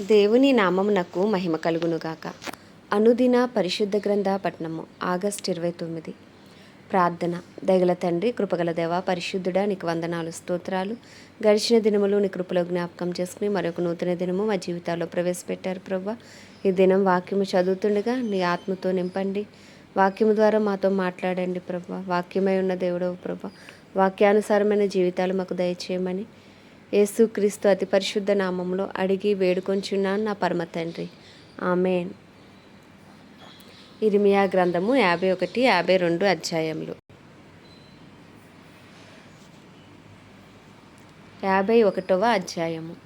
దేవుని నామమునకు మహిమ కలుగునుగాక. అనుదిన పరిశుద్ధ గ్రంథ పట్నము ఆగస్ట్ ఇరవై తొమ్మిది. ప్రార్థన. దయగల తండ్రి కృపగల దేవ పరిశుద్ధుడా నీకు వందనాలు స్తోత్రాలు. గడిచిన దినములు నీ కృపలో జ్ఞాపకం చేసుకుని మరొక నూతన దినము మా జీవితాల్లో ప్రవేశపెట్టారు ప్రభా. ఈ దినం వాక్యము చదువుతుండగా నీ ఆత్మతో నింపండి. వాక్యము ద్వారా మాతో మాట్లాడండి ప్రభా. వాక్యమై ఉన్న దేవుడవు ప్రభా. వాక్యానుసారమైన జీవితాలు మాకు దయచేయమని యేసుక్రీస్తు అతి పరిశుద్ధ నామంలో అడిగి వేడుకొంచున్నాను నా పరమ తండ్రి. ఆమెన్. ఇరిమియా గ్రంథము యాభై ఒకటి యాభై రెండు అధ్యాయములు. యాభై ఒకటవ అధ్యాయము.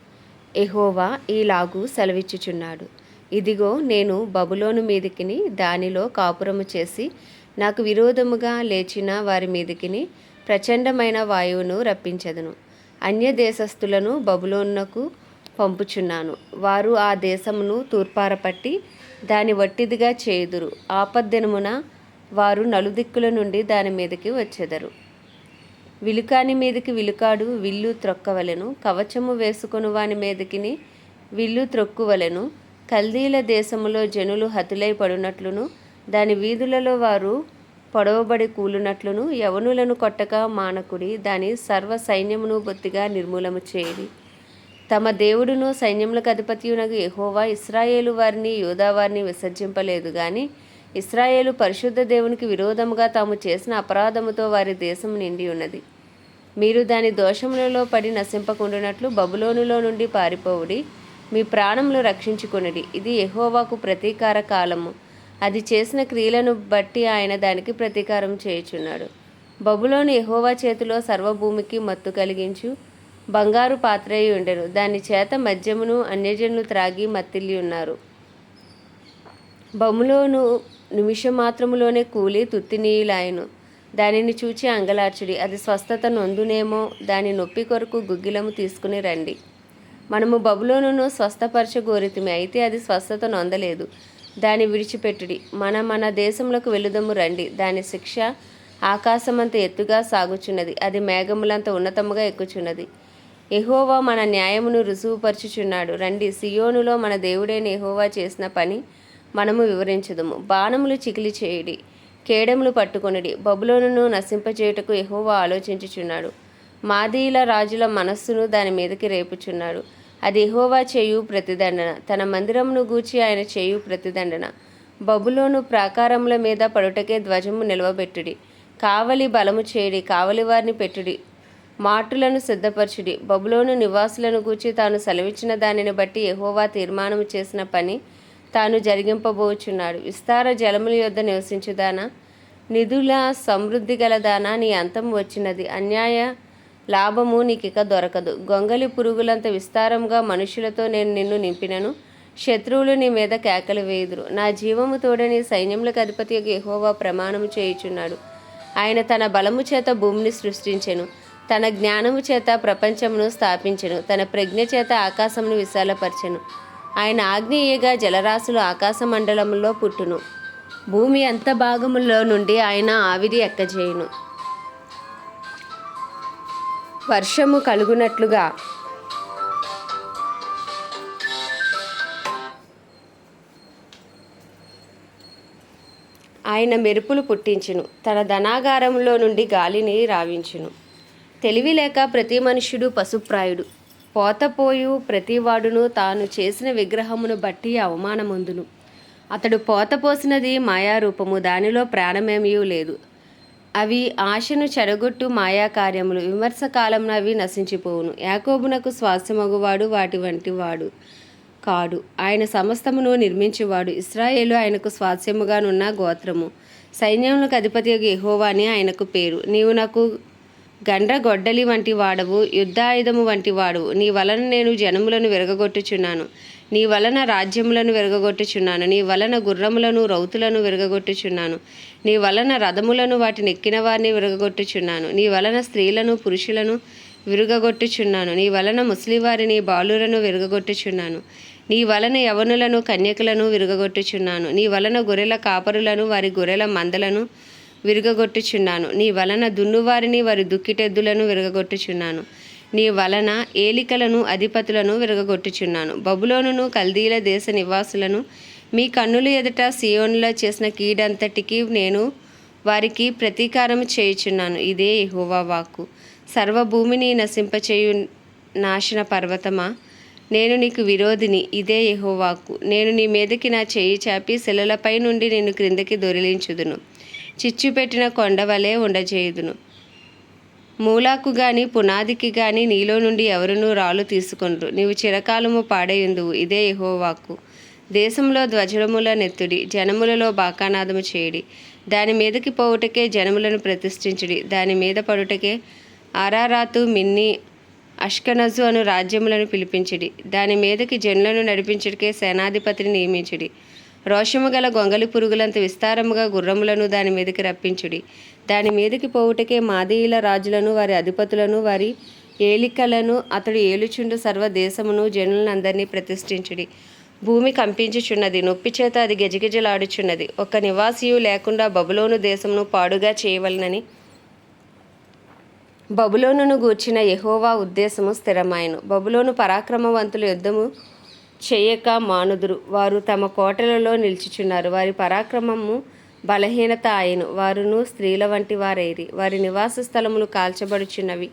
ఎహోవా ఈలాగు సెలవిచ్చుచున్నాడు. ఇదిగో నేను బబులోను మీదికిని దానిలో కాపురము చేసి నాకు విరోధముగా లేచిన వారి మీదికిని ప్రచండమైన వాయువును రప్పించదును. అన్య దేశస్థులను బబులోనునకు పంపుచున్నాను. వారు ఆ దేశమును తూర్పారపట్టి దాని వట్టిదిగా చేయుదురు. ఆపద్దినమున వారు నలుదిక్కుల నుండి దాని మీదకి వచ్చెదరు. విలుకాని మీదకి విలుకాడు విల్లు త్రొక్కవలెను. కవచము వేసుకుని వాని మీదకిని విల్లు త్రొక్కువలెను. కల్దీల దేశములో జనులు హతులై పడునట్లును. దాని వీధులలో వారు పొడవబడి కూలునట్లును యవనులను కొట్టక మానకుడి దాని సర్వ సైన్యమును బొత్తిగా నిర్మూలము చేయడి. తమ దేవుడును సైన్యములకు అధిపతియునగు ఎహోవా ఇస్రాయేలు వారిని యోధా వారిని విసర్జింపలేదు కానీ ఇస్రాయేలు పరిశుద్ధ దేవునికి విరోధముగా తాము చేసిన అపరాధముతో వారి దేశం నిండి ఉన్నది. మీరు దాని దోషములలో పడి నశింపకుండునట్లు బబులోనులో నుండి పారిపోవుడి. మీ ప్రాణములు రక్షించుకొనిడి. ఇది ఎహోవాకు ప్రతీకార కాలము. అది చేసిన క్రియలను బట్టి ఆయన దానికి ప్రతీకారం చేయుచున్నాడు. బబులోని ఎహోవా చేతిలో సర్వభూమికి మత్తు కలిగించు బంగారు పాత్రయి ఉండెను. దాని చేత మద్యమును అన్యజనులు త్రాగి మత్తిల్లి ఉన్నారు. బములోను నిమిషం మాత్రములోనే కూలి తుత్తినీయులాయను దానిని చూచి అంగలార్చుడి అది స్వస్థత నొందునేమో దాని నొప్పి కొరకు గుగ్గిలము తీసుకుని రండి. మనము బబులోనును స్వస్థపరచగోరితిమి అయితే అది స్వస్థత నొందలేదు. దాని విడిచిపెట్టుడి. మన మన దేశంలోకి వెలుదము రండి. దాని శిక్ష ఆకాశమంత ఎత్తుగా సాగుచున్నది. అది మేఘములంత ఉన్నతముగా ఎక్కుచున్నది. ఎహోవా మన న్యాయమును రుజువుపరచుచున్నాడు. రండి. సియోనులో మన దేవుడైన ఎహోవా చేసిన పని మనము వివరించదుము. బాణములు చికిలి చేయుడి కేడములు పట్టుకొనిడి బబులోనును నశింపచేయుటకు ఎహోవా ఆలోచించుచున్నాడు. మాదీల రాజుల మనస్సును దాని మీదకి రేపుచున్నాడు. అది ఎహోవా చేయు ప్రతిదండన. తన మందిరమును గూర్చి ఆయన చేయు ప్రతిదండన. బబులోను ప్రాకారముల మీద పడుటకే ధ్వజము నిలవబెట్టుడి. కావలి బలము చేయడి కావలి వారిని పెట్టుడి. మాటులను సిద్ధపరచుడి. బబులోను నివాసులను గూర్చి తాను సెలవిచ్చిన దానిని బట్టి ఎహోవా తీర్మానము చేసిన పని తాను జరిగింపబోచున్నాడు. విస్తార జలముల యొద్ద నివసించుదానా? నిధుల సమృద్ధి గలదానా? నీ అంతం వచ్చినది. అన్యాయ లాభము నీకిక దొరకదు. గొంగలి పురుగులంత విస్తారంగా మనుషులతో నేను నిన్ను నింపినను. శత్రువులు నీ మీద కేకలు వేయుదురు. నా జీవము తోడని సైన్యములకు అధిపతి యెహోవా ప్రమాణము చేయుచున్నాడు. ఆయన తన బలము చేత భూమిని సృష్టించెను. తన జ్ఞానము చేత ప్రపంచమును స్థాపించెను. తన ప్రజ్ఞ చేత ఆకాశమును విశాలపరచెను. ఆయన ఆగ్నేయగా జలరాశులు ఆకాశ మండలంలో పుట్టును. భూమి అంత భాగములో నుండి ఆయన ఆవిరి ఎక్కజేయును. వర్షము కలుగునట్లుగా. ఆయన మెరుపులు పుట్టించును. తన ధనాగారంలో నుండి గాలిని రావించును. తెలివి లేక ప్రతి మనుష్యుడు పశుప్రాయుడు. పోతపోయు ప్రతివాడును తాను చేసిన విగ్రహమును బట్టి అవమానముందును. అతడు పోతపోసినది మాయారూపము. దానిలో ప్రాణమేమీ లేదు. అవి ఆశను చెడగొట్టు మాయాకార్యములు విమర్శ కాలంలో అవి నశించిపోవును. యాకోబునకు స్వాస్యమగువాడు వాటి వంటి వాడు కాడు. ఆయన సమస్తమును నిర్మించువాడు. ఇస్రాయేలు ఆయనకు స్వాస్యముగానున్న గోత్రము. సైన్యములకు అధిపతి యెహోవాని ఆయనకు పేరు. నీవు నాకు గండ్ర గొడ్డలి వంటి వాడవు యుద్ధాయుధము వంటి వాడవు. నీ వలన నేను జనములను విరగగొట్టుచున్నాను. నీ వలన రాజ్యములను విరగగొట్టుచున్నాను. నీ వలన గుర్రములను రౌతులను విరగగొట్టుచున్నాను. నీ వలన రథములను వాటిని ఎక్కిన వారిని విరగగొట్టుచున్నాను. నీ వలన స్త్రీలను పురుషులను విరుగగొట్టుచున్నాను. నీ వలన ముస్లివారిని బాలులను విరగగొట్టుచున్నాను. నీ వలన యవనులను కన్యకులను విరగొట్టుచున్నాను నీ వలన గొర్రెల కాపరులను వారి గొర్రెల మందలను విరగొట్టుచున్నాను నీ వలన దున్నువారిని వారి దుక్కిటెద్దులను విరగగొట్టుచున్నాను. నీ వలన ఏలికలను అధిపతులను విరగగొట్టుచున్నాను. బబులోనును కల్దీల దేశ నివాసులను మీ కన్నుల ఎదుట సియోన్లో చేసిన కీడంతటికి నేను వారికి ప్రతీకారం చేయుచున్నాను. ఇదే ఎహోవా వాక్కు. సర్వభూమిని నశింపచేయు నాశన పర్వతమా? నేను నీకు విరోధిని. ఇదే యెహోవాకు నేను నీ మీదకి నా చేయి చాపి శిలలపై నుండి నేను క్రిందకి దొరిలించుదును. చిచ్చు పెట్టిన కొండ ఉండజేయుదును. మూలాకు గాని పునాదికి గాని నీలో నుండి ఎవరునూ రాళ్ళు తీసుకొనరు. నీవు చిరకాలము పాడయుందువు. ఇదే యహోవాకు. దేశంలో ధ్వజముల నెత్తుడి జనములలో బాకానాదము చేయుడి. దాని మీదకి పోవుటకే జనములను ప్రతిష్ఠించుడి. దాని మీద పడుటకే ఆరారాతు మిన్ని అష్కనజు అను రాజ్యములను పిలిపించుడి. దాని మీదకి జనులను నడిపించుడికే సేనాధిపతిని నియమించుడి. రోషము గల గొంగలి పురుగులంత విస్తారముగా గుర్రములను దాని మీదకి రప్పించుడి. దాని మీదకి పోవుటకే మాదీయుల రాజులను వారి అధిపతులను వారి ఏలికలను అతడు ఏలుచుండు సర్వ దేశమును జనులందరినీ ప్రతిష్ఠించుడి. భూమి కంపించుచున్నది నొప్పి చేత అది గజగిజలాడుచున్నది. ఒక్క నివాసియు లేకుండా బబులోను దేశమును పాడుగా చేయవలనని బబులోనును గూర్చిన యహోవా ఉద్దేశము స్థిరమాయను. బబులోను పరాక్రమవంతులు యుద్ధము చేయక మానుదురు. వారు తమ కోటలలో నిలిచిచున్నారు. వారి పరాక్రమము బలహీనత ఆయను. వారును స్త్రీల వంటి వారైరి. వారి నివాస స్థలములు కాల్చబడుచున్నవి.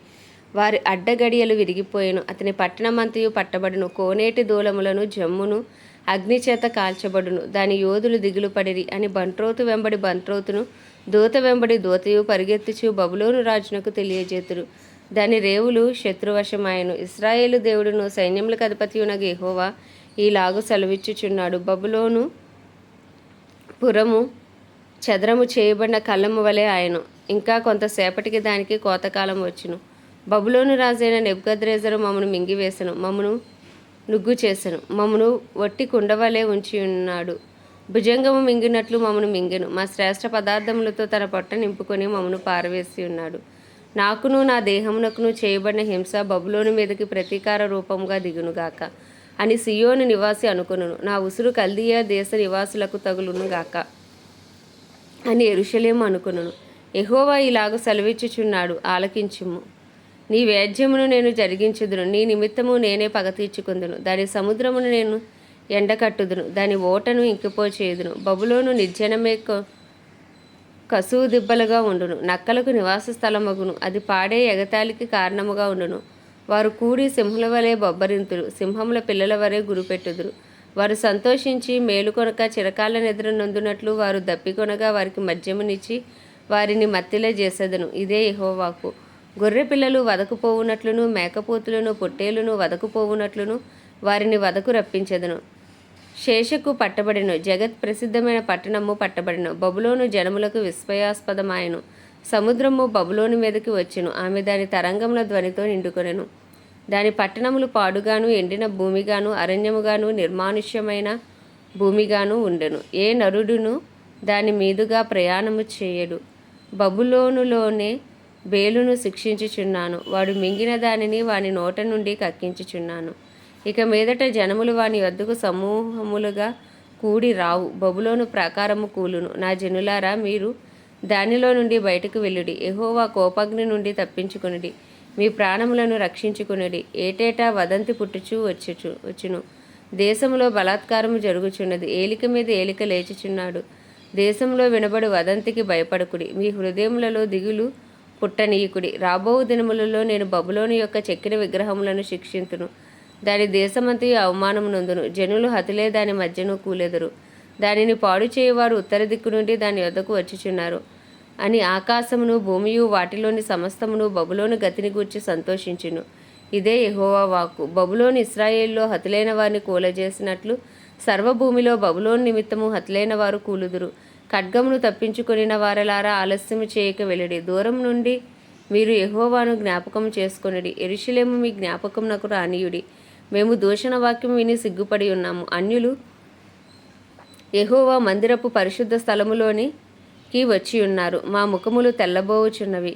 వారి అడ్డగడియలు విరిగిపోయెను. అతని పట్టణమంతయు పట్టబడును. కోనేటి దూలములను జమ్మును అగ్నిచేత కాల్చబడును. దాని యోధులు దిగులు పడిరి అని బంట్రోతు వెంబడి బంట్రోతును దూత వెంబడి దూతయు పరిగెత్తుచు బబులోను రాజునకు తెలియజేతురు. దాని రేవులు శత్రువశమాయను ఇస్రాయేలు దేవుడును సైన్యములకు అధిపతియునగు యెహోవా ఈలాగు సెలవిచ్చుచున్నాడు. బబులోను పురము చదరము చేయబడిన కళ్ళము వలె ఆయన. ఇంకా కొంతసేపటికి దానికి కోతకాలం వచ్చును. బబులోను రాజైన నెబ్గద్రేజరు మమ్మను మింగివేశను మమ్మను నుగ్గు చేసెను. మమ్మను వట్టి కుండవలే ఉంచి ఉన్నాడు భుజంగము మింగినట్లు మమ్మను మింగెను. మా శ్రేష్ఠ పదార్థములతో తన పొట్ట నింపుకొని మమ్మను పారవేసి ఉన్నాడు నాకును నా దేహమునకును చేయబడిన హింస బబులోను మీదకి ప్రతీకార రూపంగా దిగునుగాక. అని సియోను నివాసి అనుకును నా ఉసురు కల్దియా దేశ నివాసులకు తగులును గాక అని ఎరుషలేము అనుకును ఎహోవా ఇలాగ సెలవిచ్చుచున్నాడు ఆలకించుము. నీ వేద్యమును నేను జరిగించుదును నీ నిమిత్తము నేనే పగ తీర్చుకుందును. దాని సముద్రమును నేను ఎండకట్టుదును దాని ఓటను ఇంకిపోచేయుదును. బబులోను నిర్జనమే కసువు దిబ్బలుగా ఉండును. నక్కలకు నివాస స్థలమగును అది పాడే ఎగతాళికి కారణముగా ఉండును. వారు కూడి సింహుల వలె బొబ్బరింతులు సింహముల పిల్లల వరే గురిపెట్టుదురు వారు సంతోషించి మేలుకొనక చిరకాల నిద్ర నొందునట్లు వారు దప్పికొనగా వారికి మద్యమునిచ్చి వారిని మత్తిలే చేసేదను. ఇదే ఇహోవాకు గొర్రె పిల్లలు వదకుపోవునట్లును మేకపోతులను పొట్టేలును వదకుపోవునట్లును వారిని వదకు రప్పించెదను. శేషకు పట్టబడిను. జగత్ ప్రసిద్ధమైన పట్టణము పట్టబడిను. బబులోను జనములకు విస్మయాస్పదమాయను సముద్రము బబులోని మీదకి వచ్చెను. ఆమె దాని తరంగముల ధ్వనితో నిండుకొనెను. దాని పట్టణములు పాడుగాను ఎండిన భూమిగాను అరణ్యముగాను నిర్మానుష్యమైన భూమిగాను ఉండెను. ఏ నరుడును దాని మీదుగా ప్రయాణము చేయడు. బబులోనులోనే బేలును శిక్షించుచున్నాను. వాడు మింగిన దానిని వాని నోట నుండి కక్కించుచున్నాను. ఇక మీదట జనములు వాని వద్దకు సమూహములుగా కూడి రావు. బబులోను ప్రాకారము కూలును. నా జనులారా మీరు దానిలో నుండి బయటకు వెళ్ళుడి. ఎహోవా కోపగ్ని నుండి తప్పించుకునుడి. మీ ప్రాణములను రక్షించుకునుడి. ఏటేటా వదంతి పుట్టుచు వచ్చుచు వచ్చును. దేశంలో బలాత్కారము జరుగుచున్నది. ఏలిక మీద ఏలిక లేచుచున్నాడు. దేశంలో వినబడు వదంతికి భయపడకుడి. మీ హృదయములలో దిగులు పుట్టనీయకుడి. రాబో దినములలో నేను బబులోని యొక్క చెక్కిన విగ్రహములను శిక్షింతును. దాని దేశమంతయు అవమానము నొందును. జనులు హతులే దాని మధ్యను కూలెదరు. దానిని పాడు చేయవారు ఉత్తర దిక్కు నుండి దాని వద్దకు వచ్చుచున్నారు. అని ఆకాశమును భూమియు వాటిలోని సమస్తమును బబులోని గతిని గూర్చి సంతోషించును. ఇదే యహోవా వాక్కు. బబులోని ఇస్రాయేల్లో హతులైన వారిని కూలజేసినట్లు సర్వభూమిలో బబులోని నిమిత్తము హతులైన వారు కూలుదురు. ఖడ్గమును తప్పించుకొనిన వారలారా ఆలస్యము చేయక వెలుడి దూరం నుండి మీరు ఎహోవాను జ్ఞాపకం చేసుకొనిడి. ఎరుషులేము మీ జ్ఞాపకమునకు రానియుడి. మేము దూషణ వాక్యం విని సిగ్గుపడి ఉన్నాము. అన్యులు ఎహోవా మందిరపు పరిశుద్ధ స్థలములోని కి వచ్చి ఉన్నారు. మా ముఖములు తెల్లబోవుచున్నవి.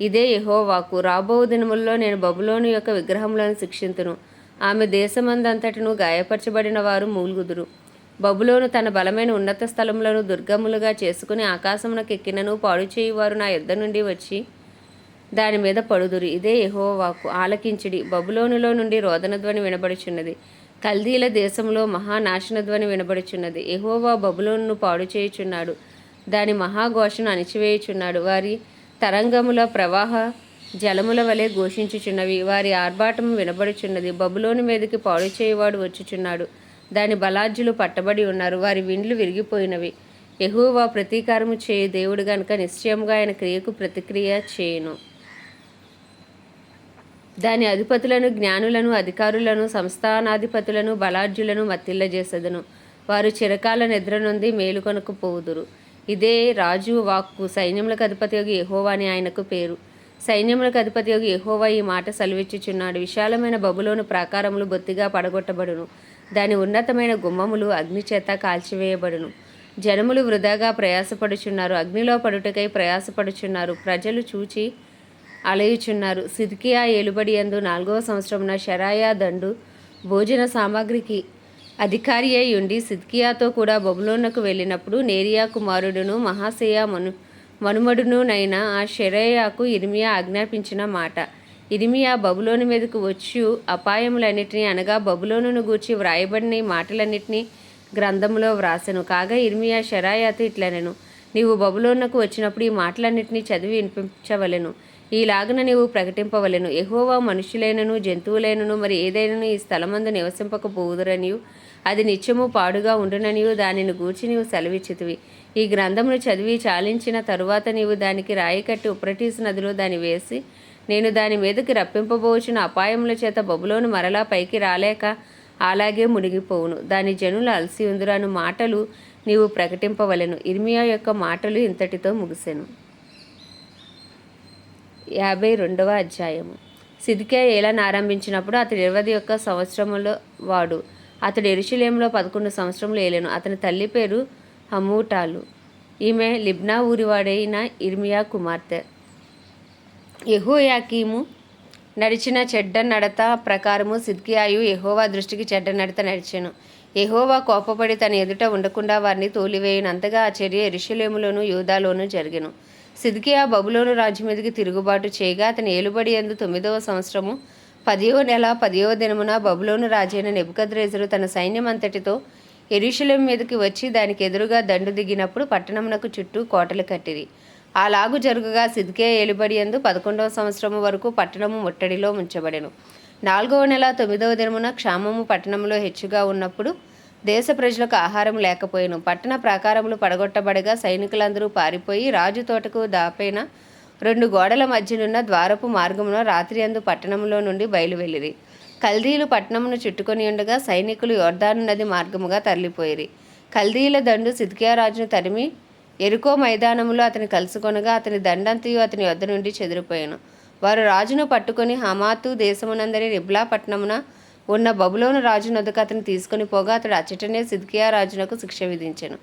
ఇదే యహోవాకు రాబో దినముల్లో నేను బబులోను యొక్క విగ్రహములను శిక్షింతును. ఆమె దేశమందంతటను గాయపరచబడిన వారు మూలుగుదురు. బబులోను తన బలమైన ఉన్నత స్థలములను దుర్గములుగా చేసుకుని ఆకాశమునకు ఎక్కినను పాడు చేయువారు నా యుద్ధ నుండి వచ్చి దాని మీద పడుదురు. ఇదే యహోవాకు ఆలకించిడి. బబులోనులో నుండి రోదన ధ్వని వినబడుచున్నది. కల్దీల దేశంలో మహానాశన ధ్వని వినబడుచున్నది. ఎహోవా బబులోనును పాడు చేయుచున్నాడు. దాని మహాఘోషను అణిచివేయుచున్నాడు. వారి తరంగముల ప్రవాహ జలముల వలె ఘోషించుచున్నవి. వారి ఆర్భాటము వినబడుచున్నది. బబులోని మీదకి పాడు చేయువాడు వచ్చుచున్నాడు. దాని బలాజ్యులు పట్టబడి ఉన్నారు. వారి విండ్లు విరిగిపోయినవి. ఎహోవా ప్రతీకారము చేయు దేవుడు గనుక నిశ్చయముగా ఆయన క్రియకు ప్రతిక్రియ చేయును. దాని అధిపతులను జ్ఞానులను అధికారులను సంస్థానాధిపతులను బలాఢ్యులను మత్తిల్లజేసెదను. వారు చిరకాల నిద్ర నుండి మేలుకొనకపోవుదురు ఇదే రాజు వాక్కు. సైన్యములకు అధిపతియోగి యొక్క అని ఆయనకు పేరు. సైన్యములకు అధిపతియోగి యొక్క ఈ మాట సెలవిచ్చుచున్నాడు. విశాలమైన బబులోను ప్రాకారములు బొత్తిగా పడగొట్టబడును. దాని ఉన్నతమైన గుమ్మములు అగ్నిచేత కాల్చివేయబడును. జనములు వృధాగా ప్రయాసపడుచున్నారు. అగ్నిలో పడుటకై ప్రయాసపడుచున్నారు. ప్రజలు చూచి అలయుచున్నారు. సిద్కియా ఏలుబడి యందు నాలుగవ సంవత్సరమున షరాయా దండు భోజన సామాగ్రికి అధికారి అయి ఉండి సిద్కియాతో కూడా బబులోనకు వెళ్ళినప్పుడు నేరియా కుమారుడును మహాసేయ మను మనుమడును నైన ఆ షెరయాకు ఇర్మియా ఆజ్ఞాపించిన మాట. ఇర్మియా బబులోని మీదకు వచ్చి అపాయములన్నిటినీ అనగా బబులోనును గూర్చి వ్రాయబడిన ఈ మాటలన్నిటినీ గ్రంథంలో వ్రాసెను. కాగా ఇర్మియా షరాయాతో ఇట్లనెను. నీవు బబులోనకు వచ్చినప్పుడు ఈ మాటలన్నింటినీ చదివి వినిపించవలెను. ఈలాగున నీవు ప్రకటింపవలెను. ఎహోవా మనుషులైనను జంతువులైనను మరి ఏదైనను ఈ స్థలమందు నివసింపకపోవుదురనియు అది నిత్యము పాడుగా ఉండుననియు దానిని గూర్చి నీవు సెలవిచ్చితివి. ఈ గ్రంథమును చదివి చాలించిన తరువాత నీవు దానికి రాయి కట్టి ఉప్రటీసు నదిలో దాన్ని వేసి నేను దాని మీదకి రప్పింపబోచిన అపాయముల చేత బబులోను మరలా పైకి రాలేక అలాగే మునిగిపోవును. దాని జనులు అలసి ఉందిరాను మాటలు నీవు ప్రకటింపవలెను. ఇర్మియా యొక్క మాటలు ఇంతటితో ముగిసెను. యాభై రెండవ అధ్యాయము. సిద్కియా ఏలను ఆరంభించినప్పుడు అతడు ఇరవై యొక్క సంవత్సరములో వాడు. అతడు ఎరుషులేంలో పదకొండు సంవత్సరములు ఏలేను. అతని తల్లి పేరు హమూటాలు. ఈమె లిబ్నా ఊరివాడైన ఇర్మియా కుమార్తె. యెహోయాకీము నడిచిన చెడ్డ నడత ప్రకారము సిద్కియాయు యహోవా దృష్టికి చెడ్డ నడత నడిచెను. ఎహోవా కోపపడి తన ఎదుట ఉండకుండా వారిని తోలివేయనంతగా ఆ చర్య ఎరుషలేములోను యూదాలోనూ జరిగెను. సిద్కియా బబులోను రాజు మీదకి తిరుగుబాటు చేయగా అతని ఏలుబడి ఎందు తొమ్మిదవ సంవత్సరము పదియో నెల పదియో దినమున బబులోను రాజైన నెబుకద్రేజరు తన సైన్యం అంతటితో ఎరుషలేం మీదకి వచ్చి దానికి ఎదురుగా దండు దిగినప్పుడు పట్టణమునకు చుట్టూ కోటలు కట్టిరి. అలాగు జరుగుగా సిద్కే ఏలుబడి ఎందు పదకొండవ సంవత్సరము వరకు పట్టణము ముట్టడిలో ఉంచబడెను. నాలుగవ నెల తొమ్మిదవ దినమున క్షామము పట్టణంలో హెచ్చుగా ఉన్నప్పుడు దేశ ప్రజలకు ఆహారం లేకపోయాను. పట్టణ ప్రాకారములు పడగొట్టబడగా సైనికులందరూ పారిపోయి రాజు తోటకు దాపైన రెండు గోడల మధ్యనున్న ద్వారపు మార్గమున రాత్రి అందు పట్టణంలో నుండి బయలువెళ్ళిరి. కల్దీలు పట్టణమును చుట్టుకొని ఉండగా సైనికులు యోర్ధాను నది మార్గముగా తరలిపోయిరి. కల్దీల దండు సిద్కియా రాజును తరిమి ఎరుకో మైదానములో అతని కలుసుకొనగా అతని దండంతయు అతని వద్ద నుండి చెదిరిపోయాను. వారు రాజును పట్టుకొని హమాతు దేశమునందరి రిబ్లా పట్టణమున ఉన్న బబులోను రాజు నొద్దకు అతను తీసుకుని పోగా అతడు అచ్చటనే సిద్కియా రాజునకు శిక్ష విధించెను.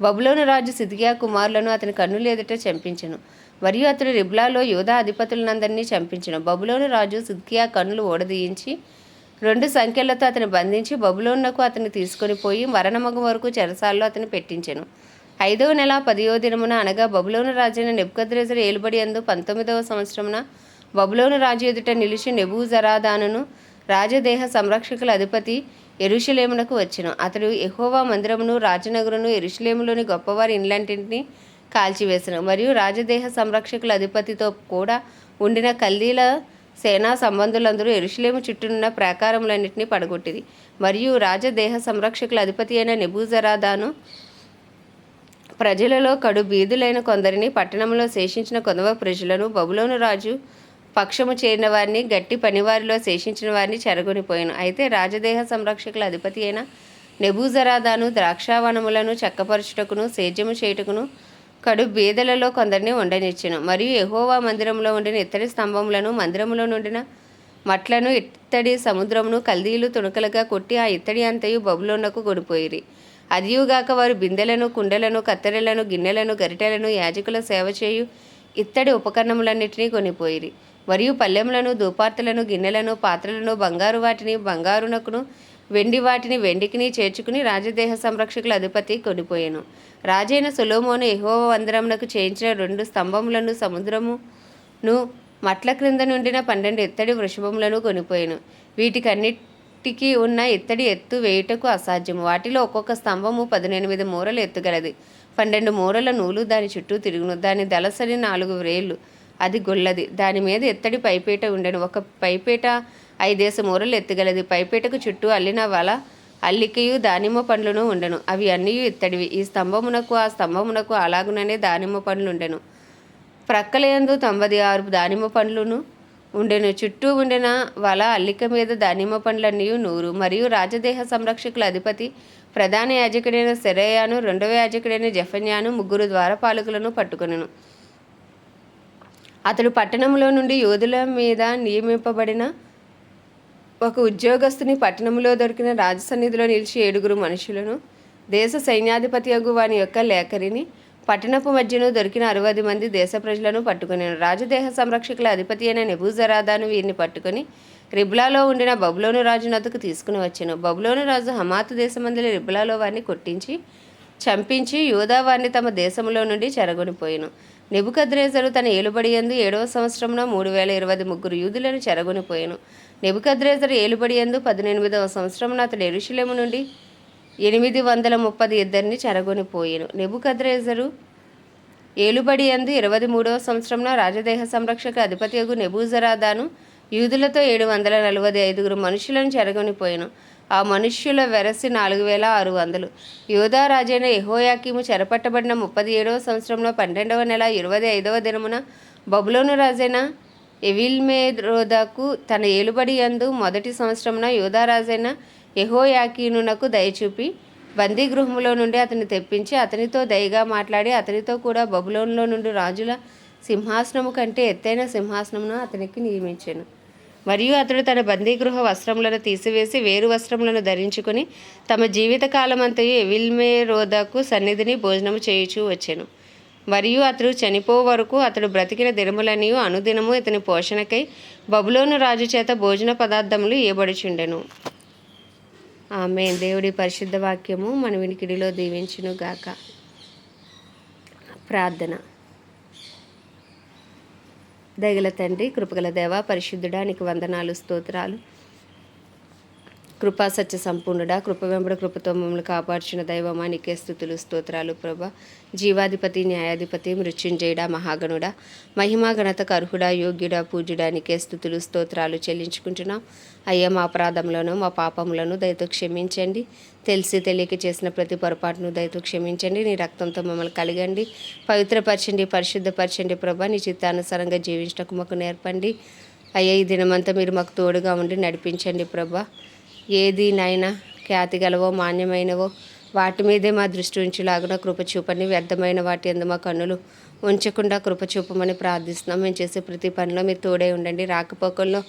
బబులోను రాజు సిద్కియా కుమారులను అతని కన్నులు ఎదుట చంపించెను. మరియు అతడు రిబ్లాలో యోధా అధిపతులనందరినీ చంపించెను. బబులోను రాజు సిద్కియా కన్నులు ఓడదీయించి రెండు సంఖ్యలతో అతని బంధించి బబులోన్నకు అతన్ని తీసుకొని పోయి మరణమగం వరకు చెరసాల్లో అతను పెట్టించెను. ఐదవ నెల పదియో దినమున అనగా బబులోను రాజైన నెబ్కద్రేజర్ ఏలుబడి అందు పంతొమ్మిదవ సంవత్సరమున బబులోను రాజు ఎదుట నిలిచి నెబూజరాదానును రాజదేహ సంరక్షకుల అధిపతి ఎరుషలేమునకు వచ్చెను. అతడు ఎహోవా మందిరమును రాజనగరును ఎరుషలేములోని గొప్పవారి ఇండ్లంటిని కాల్చివేసెను. మరియు రాజదేహ సంరక్షకుల అధిపతితో కూడా ఉండిన కల్దీల సేనా సంబంధులందరూ ఎరుషలేము చుట్టూనున్న ప్రాకారములన్నింటినీ పడగొట్టింది మరియు రాజదేహ సంరక్షకుల అధిపతి అయిన నెబూజరాదాను ప్రజలలో కడు బీదులైన కొందరిని పట్టణంలో శేషించిన కొందవ ప్రజలను బబులోను రాజు పక్షము చేరిన వారిని గట్టి పనివారిలో శేషించిన వారిని చెరగొనిపోయాను. అయితే రాజదేహ సంరక్షకుల అధిపతి అయిన నెబూజరాదాను ద్రాక్షావనములను చక్కపరచుటకును సేద్యము చేయుటకును కడు బీదలలో కొందరిని ఉండనిచ్చెను మరియు ఎహోవా మందిరంలో ఉండిన ఇత్తడి స్తంభములను మందిరములో నుండిన మట్లను ఇత్తడి సముద్రమును కల్దీలు తుణకలుగా కొట్టి ఆ ఇత్తడి అంతయు బబులోనకు గొడిపోయిరి అదియుగాక వారు బిందెలను కుండలను కత్తెరలను గిన్నెలను గరిటెలను యాజకుల సేవ చేయు ఇత్తడి ఉపకరణములన్నిటినీ కొనిపోయిరి. మరియు పల్లెములను దూపార్తలను గిన్నెలను పాత్రలను బంగారు వాటిని బంగారునకును వెండి వాటిని వెండికిని చేర్చుకుని రాజదేహ సంరక్షకుల అధిపతి కొనిపోయాను. రాజైన సులోమోను యెహోవా వందరమునకు చేయించిన రెండు స్తంభములను సముద్రమును మట్ల క్రింద నుండిన పన్నెండు ఎత్తడి వృషభములను కొనిపోయాను. వీటికన్నిటికీ ఉన్న ఇత్తడి ఎత్తు వేయుటకు అసాధ్యము. వాటిలో ఒక్కొక్క స్తంభము పదినెనిమిది మూరలు ఎత్తుగలది. పన్నెండు మూరల నూలు దాని చుట్టూ తిరుగును. దాని దళసరి నాలుగు వ్రేళ్ళు అది గొల్లది. దాని మీద ఎత్తడి పైపేట ఉండెను. ఒక పైపేట ఐదేసి మూరలు ఎత్తగలది. పైపేటకు చుట్టూ అల్లిన వల అల్లికయు దానిమ్మ పండ్లను ఉండెను. అవి అన్నీ ఇత్తడివి ఈ స్తంభమునకు ఆ స్తంభమునకు అలాగుననే దానిమ్మ పండ్లు ఉండెను. ప్రక్కలయందు తొంభై ఆరు దానిమ్మ పండ్లును ఉండెను. చుట్టూ ఉండిన వల అల్లిక మీద దానిమ్మ పండ్లన్నీ నూరు. మరియు రాజదేహ సంరక్షకుల అధిపతి ప్రధాన యాజకుడైన సెరయాను రెండవ యాజకుడైన జఫన్యాను ముగ్గురు ద్వారపాలకులను పట్టుకొనెను. అతడు పట్టణంలో నుండి యోధుల మీద నియమింపబడిన ఒక ఉద్యోగస్తుని పట్టణంలో దొరికిన రాజసన్నిధిలో నిలిచి ఏడుగురు మనుషులను దేశ సైన్యాధిపతి అగు వాని యొక్క లేఖరిని పట్టణపు మధ్యను దొరికిన అరవై మంది దేశ ప్రజలను పట్టుకుని రాజదేహ సంరక్షకుల అధిపతి అయిన నెబూజరాదాను వీరిని పట్టుకొని రిబ్లాలో ఉండిన బబులోను రాజు నదుకు తీసుకుని వచ్చాను. బబులోను రాజు హమాతు దేశమందుల రిబ్లాలో వారిని కొట్టించి చంపించి యూదా వారిని తమ దేశంలో నుండి చెరగొనిపోయాను. నెబుకద్రేజరు తన ఏలుబడి యందు ఏడవ సంవత్సరంలో మూడు వేల ఇరవై ముగ్గురు యూదులను చెరగొనిపోయాను. నెబుకద్రేజరు ఏలుబడి యందు పద్దెనిమిదవ సంవత్సరం అతడు ఎరుషులేము నుండి ఎనిమిది వందల ముప్పది ఇద్దరిని చెరగొనిపోయాను. నెబుకద్రేజరు ఏలుబడి యందు ఇరవై మూడవ సంవత్సరంలో రాజదేహ సంరక్షక అధిపతియగు నెబూజరాదాను యూదులతో ఏడు వందల నలభై ఐదుగురు మనుషులను చెరగొనిపోయాను. ఆ మనుష్యుల వెరసి నాలుగు వేల ఆరు వందలు. యోధా రాజైన చెరపట్టబడిన ముప్పది ఏడవ సంవత్సరంలో పన్నెండవ నెల ఇరవై ఐదవ దినమున బబులోను రాజైన ఎవిల్మేరోదాకు తన ఏలుబడి యందు మొదటి సంవత్సరమున యోధా ఎహోయాకీనునకు దయచూపి బందీ గృహంలో నుండి అతన్ని తెప్పించి అతనితో దయగా మాట్లాడి అతనితో కూడా బబులోన్లో నుండి రాజుల సింహాసనము కంటే ఎత్తైన సింహాసనమును అతనికి నియమించాను. మరియు అతడు తన బందీగృహ వస్త్రములను తీసివేసి వేరు వస్త్రములను ధరించుకొని తమ జీవితకాలమంతయు ఎవిల్మే రోదాకు సన్నిధిని భోజనము చేయుచూ వచ్చాను. మరియు అతడు చనిపో వరకు అతడు బ్రతికిన దినములనియు అనుదినము ఇతని పోషణకై బబులోను రాజు చేత భోజన పదార్థములు ఇవ్వబడుచుండెను ఆమె దేవుడి పరిశుద్ధ వాక్యము మన వినికిడిలో దీవించును గాక ప్రార్థన. దయగల తండ్రి కృపగల దేవ పరిశుద్ధుడానికి వందనాలు స్తోత్రాలు. కృపా సత్య సంపూర్ణుడా కృప వెంబడ కృపతో మమ్మల్ని కాపాడుచున్న దైవమా నీకే స్థుతులు స్తోత్రాలు ప్రభ. జీవాధిపతి న్యాయాధిపతి మృత్యుంజయుడా మహాగణుడా. మహిమా గణతకు అర్హుడా యోగ్యుడా పూజ్యుడా నీకే స్థుతులు స్తోత్రాలు చెల్లించుకుంటున్నాం. అయ్యా మా అపరాధములను మా పాపములను దయతో క్షమించండి. తెలిసి తెలియక చేసిన ప్రతి పొరపాటును దయతో క్షమించండి. నీ రక్తంతో మమ్మల్ని కలిగండి. పవిత్రపరచండి పరిశుద్ధపరచండి ప్రభా. నీ చిత్తానుసారంగా జీవించటకు మాకు నేర్పండి. అయ్యా ఈ దినమంతా మీరు మాకు తోడుగా ఉండి నడిపించండి ప్రభా. ఏది ఖ్యాతి గలవో మాన్యమైనవో వాటి మీదే మా దృష్టి ఉంచులాగున కృపచూపని వ్యర్థమైన వాటి ఎందు మా కన్నులు ఉంచకుండా కృపచూపమని ప్రార్థిస్తున్నాం. మేము చేసే ప్రతి పనిలో మీరు తోడే ఉండండి. రాకపోకల్లో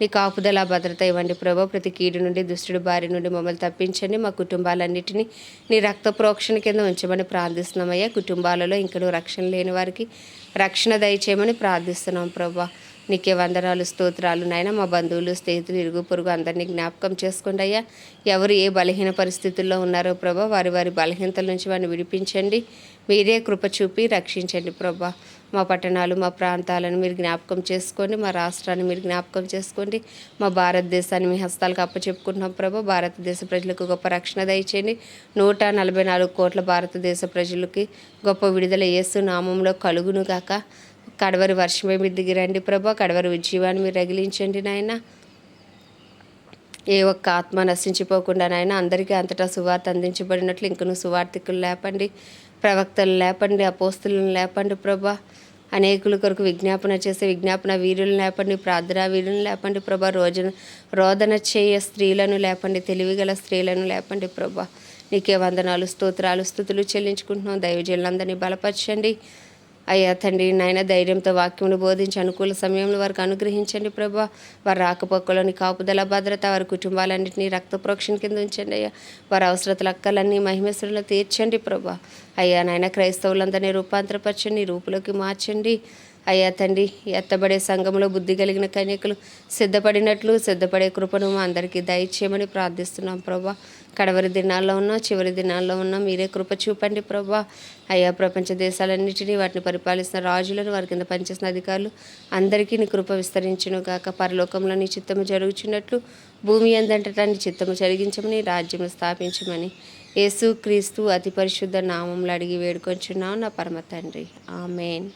నీ కాపుదల భద్రత ఇవ్వండి ప్రభా. ప్రతి కీడు నుండి దుష్టుడు బారి నుండి మమ్మల్ని తప్పించండి. మా కుటుంబాలన్నింటినీ నీ రక్త ప్రోక్షణ కింద ఉంచమని ప్రార్థిస్తున్నామయ్యా కుటుంబాలలో ఇంకనూ రక్షణ లేని వారికి రక్షణ దయచేయమని ప్రార్థిస్తున్నాం ప్రభా. నీకే వందనాలు స్తోత్రాలు. నాయన మా బంధువులు స్నేహితులు ఇరుగు పొరుగు అందరినీ జ్ఞాపకం చేసుకోండి అయ్యా. ఎవరు ఏ బలహీన పరిస్థితుల్లో ఉన్నారో ప్రభా వారి వారి బలహీనతల నుంచి వారిని విడిపించండి. మీరే కృప చూపి రక్షించండి ప్రభా. మా పట్టణాలు మా ప్రాంతాలను మీరు జ్ఞాపకం చేసుకోండి. మా రాష్ట్రాన్ని మీరు జ్ఞాపకం చేసుకోండి. మా భారతదేశాన్ని మీ హస్తాలకు అప్పచెప్పుకుంటున్నాం ప్రభా. భారతదేశ ప్రజలకు గొప్ప రక్షణ దయచేయండి. నూట నలభై నాలుగు కోట్ల భారతదేశ ప్రజలకి గొప్ప విడుదల యేసు నామంలో కలుగును గాక. కడవరి వర్షమే మీరు దిగిరండి ప్రభా. కడవరి ఉజ్జీవాన్ని మీరు రగిలించండి నాయన. ఏ ఒక్క ఆత్మ నశించిపోకుండా నాయన అందరికీ అంతటా సువార్త అందించబడినట్లు ఇంకను సువార్థికులు లేపండి ప్రవక్తలు లేపండి అపోస్తులను లేపండి ప్రభా. అనేకుల కొరకు విజ్ఞాపన చేసే విజ్ఞాపన వీరులను లేపండి ప్రార్థనా వీరులను లేపండి ప్రభా. రోజున రోదన చేయ స్త్రీలను లేపండి తెలివిగల స్త్రీలను లేపండి ప్రభా. నీకే వందనాలు స్తోత్రాలు స్థుతులు చెల్లించుకుంటున్నాం. దైవజనులందరినీ బలపరచండి. అయ్యా తండ్రి నాయన ధైర్యంతో వాక్యమును బోధించి అనుకూల సమయంలో వారికి అనుగ్రహించండి ప్రభా. వారి రాకపోకలోని కాపుదల భద్రత వారి కుటుంబాలన్నింటినీ రక్త ప్రోక్షణ కింద ఉంచండి అయ్యా. వారి అవసరతల అక్కలన్నీ మహిమేశ్వరులు తీర్చండి ప్రభా. అయ్యా నాయన క్రైస్తవులందరినీ రూపాంతరపరచండి రూపులోకి మార్చండి. అయ్యా తండ్రి ఎత్తబడే సంఘంలో బుద్ధి కలిగిన కన్యకులు సిద్ధపడినట్లు సిద్ధపడే కృపను మా అందరికీ దయచేయమని ప్రార్థిస్తున్నాం ప్రభా. కడవరి దినాల్లో ఉన్నా చివరి దినాల్లో ఉన్నా మీరే కృప చూపండి ప్రభా. అయ్యా ప్రపంచ దేశాలన్నింటినీ వాటిని పరిపాలిస్తున్న రాజులను వారి కింద పనిచేసిన అధికారులు అందరికీ నీ కృప విస్తరించును గాక. పరలోకంలో నీ చిత్తము జరుగుచున్నట్లు భూమి అందంతటా నీ చిత్తము జరిగించమని రాజ్యము స్థాపించమని యేసు క్రీస్తు అతి పరిశుద్ధ నామంలో అడిగి వేడుకొంచున్నావు నా పరమ తండ్రి. ఆమెన్.